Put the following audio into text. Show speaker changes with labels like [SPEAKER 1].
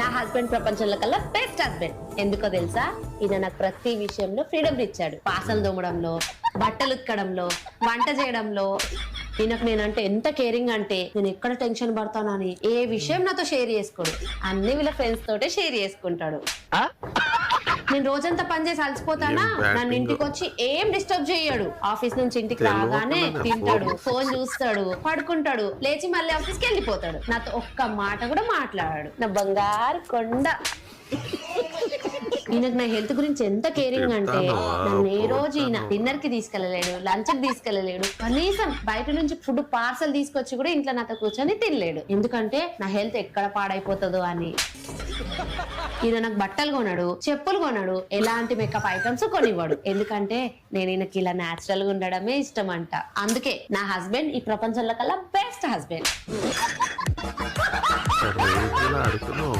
[SPEAKER 1] నా హస్బెండ్ ప్రపంచంలో కల్లా బెస్ట్ హస్బెండ్ ఎందుకో తెలుసా? ఈయన నాకు ప్రతి విషయంలో ఫ్రీడమ్ ఇచ్చాడు. పాసలు దోమడంలో బట్టలు ఉక్కడంలో వంట చేయడంలో. ఈయనకు నేనంటే ఎంత కేరింగ్ అంటే నేను ఎక్కడ టెన్షన్ పడతానని ఏ విషయం నాతో షేర్ చేసుకోడు. అన్ని వీళ్ళ ఫ్రెండ్స్ తోటే షేర్ చేసుకుంటాడు. నేను రోజంతా పని చేసి అలసిపోతానా. నన్ను ఇంటికి వచ్చి ఏం డిస్టర్బ్ చేయడు. ఆఫీస్ నుంచి ఇంటికి రాగానే తింటాడు ఫోన్ చూస్తాడు పడుకుంటాడు లేచి మళ్ళీ ఆఫీస్కి వెళ్ళిపోతాడు. నాతో ఒక్క మాట కూడా మాట్లాడాడు. నా బంగారు కొండ. ఈయనకు నా హెల్త్ గురించి ఎంత కేరింగ్ అంటే? నన్ను ఏ రోజు ఈయన. డిన్నర్కి తీసుకెళ్ళలేడు లంచ్కి తీసుకెళ్ళలేడు కనీసం బయట నుంచి ఫుడ్ పార్సల్ తీసుకొచ్చి కూడా ఇంట్లో నాతో కూర్చొని తినలేడు. ఎందుకంటే నా హెల్త్ ఎక్కడ పాడైపోతుందో అని. ఈయన నాకు బట్టలు కొనడు చెప్పులు కొనడు ఎలాంటి మేకప్ ఐటమ్స్ కొనివ్వడు. ఎందుకంటే నేను ఈయనకి ఇలా న్యాచురల్గా ఉండడమే ఇష్టం అంట అందుకే నా హస్బెండ్ ఈ ప్రపంచంలో కల్లా బెస్ట్ హస్బెండ్